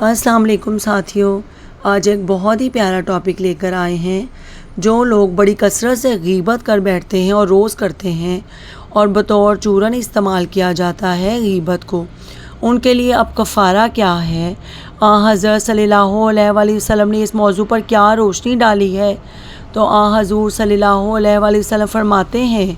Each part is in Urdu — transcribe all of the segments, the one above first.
السلام علیکم ساتھیوں آج ایک بہت ہی پیارا ٹاپک لے کر آئے ہیں، جو لوگ بڑی کثرت سے غیبت کر بیٹھتے ہیں اور روز کرتے ہیں اور بطور چورن استعمال کیا جاتا ہے غیبت کو۔ ان کے لیے اب کفارہ کیا ہے؟ آ، حضرت صلی اللہ علیہ وآلہ وسلم نے اس موضوع پر کیا روشنی ڈالی ہے؟ تو آ، حضور صلی اللہ علیہ وآلہ وسلم فرماتے ہیں،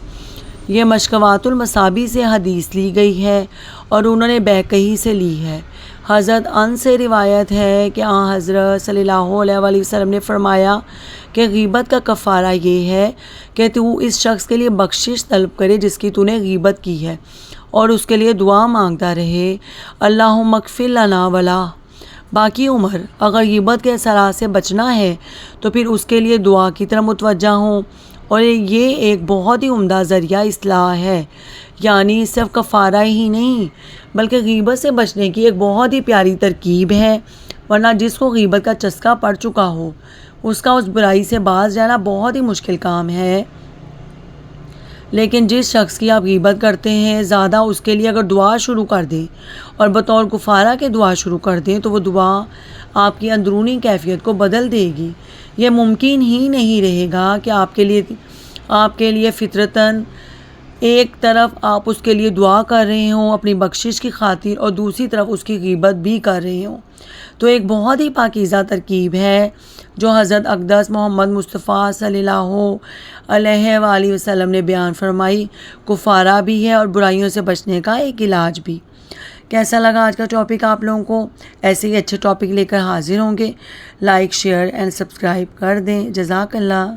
یہ مشکوات المصابی سے حدیث لی گئی ہے اور انہوں نے بیکہی سے لی ہے۔ حضرت ان سے روایت ہے کہ آن حضرت صلی اللہ علیہ وآلہ وسلم نے فرمایا کہ غیبت کا کفارہ یہ ہے کہ تو اس شخص کے لیے بخشش طلب کرے جس کی تو نے غیبت کی ہے اور اس کے لیے دعا مانگتا رہے۔ اللہ مغفر لنا ولا۔ باقی عمر، اگر غیبت کے اثرات سے بچنا ہے تو پھر اس کے لیے دعا کی طرح متوجہ ہوں۔ اور یہ ایک بہت ہی عمدہ ذریعہ اصلاح ہے۔ یعنی صرف کفارہ ہی نہیں، بلکہ غیبت سے بچنے کی ایک بہت ہی پیاری ترکیب ہے۔ ورنہ جس کو غیبت کا چسکا پڑ چکا ہو، اس کا اس برائی سے باز جانا بہت ہی مشکل کام ہے۔ لیکن جس شخص کی آپ غیبت کرتے ہیں، زیادہ اس کے لیے اگر دعا شروع کر دیں اور بطور کفارہ کے دعا شروع کر دیں تو وہ دعا آپ کی اندرونی کیفیت کو بدل دے گی۔ یہ ممکن ہی نہیں رہے گا کہ آپ کے لیے آپ کے لیے فطرتاً ایک طرف آپ اس کے لیے دعا کر رہے ہوں، اپنی بخشش کی خاطر، اور دوسری طرف اس کی غیبت بھی کر رہے ہوں۔ تو ایک بہت ہی پاکیزہ ترکیب ہے جو حضرت اقدس محمد مصطفیٰ صلی اللہ علیہ وآلہ وسلم نے بیان فرمائی۔ کفارہ بھی ہے اور برائیوں سے بچنے کا ایک علاج بھی۔ کیسا لگا آج کا ٹاپک آپ لوگوں کو؟ ایسے ہی اچھے ٹاپک لے کر حاضر ہوں گے۔ لائک، شیئر اینڈ سبسکرائب کر دیں۔ جزاک اللہ۔